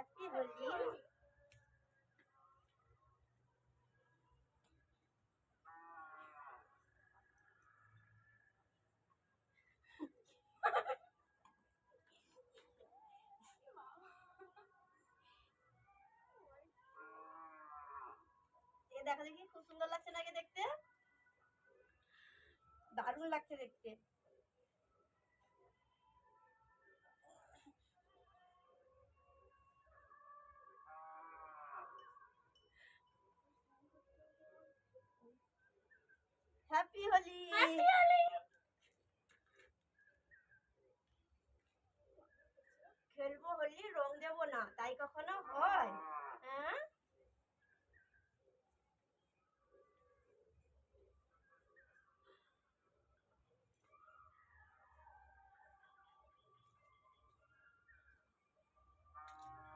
Happy Holi দেখো দেখি খুব সুন্দর লাগছে নাকি দেখতে? দারুণ লাগছে দেখতে। হ্যাপি হোলি খেলব হোলি রং দেবো না তাই কখনো হয়? হ্যাঁ?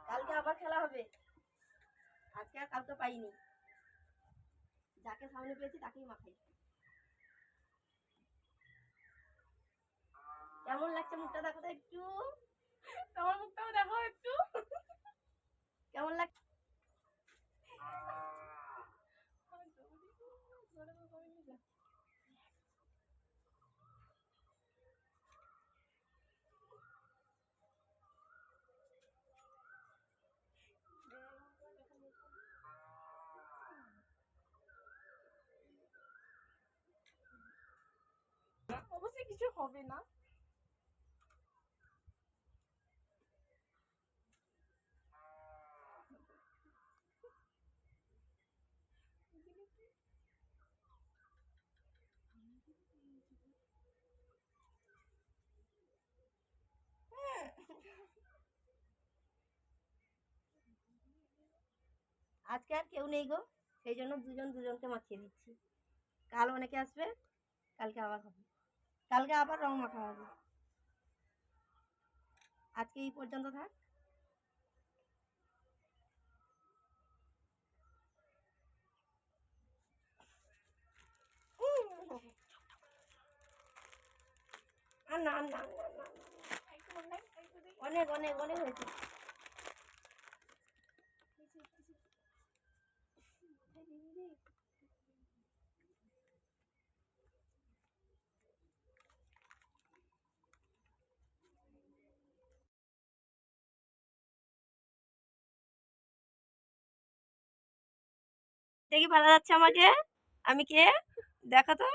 কালকে আবার খেলা হবে। আজকে আর কাউকে পাইনি। যাকে সামনে পেয়েছি তাকেই মাখাই। কেমন লাগছে মুখটা দেখো একটু? তোমার মুখটাও দেখো একটু? কেমন লাগছে অবশ্যই কিছু হবে না। আজকে আর কেউ নেই গো। সেই জন্য দুজন দুজনকে মাখিয়ে দিচ্ছি। কাল অনেকে আসবে, কালকে আবার হবে। কালকে আবার রং মাখা হবে। আজকে এই পর্যন্ত থাক। আর না না। অনেক অনেক অনেক হয়েছে। দেখি ভালো যাচ্ছে আমাকে। আমি কে? দেখো তো।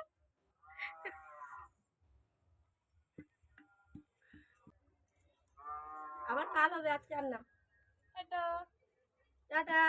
আবার কাল হবে আজকে আর না। এটা টাটা।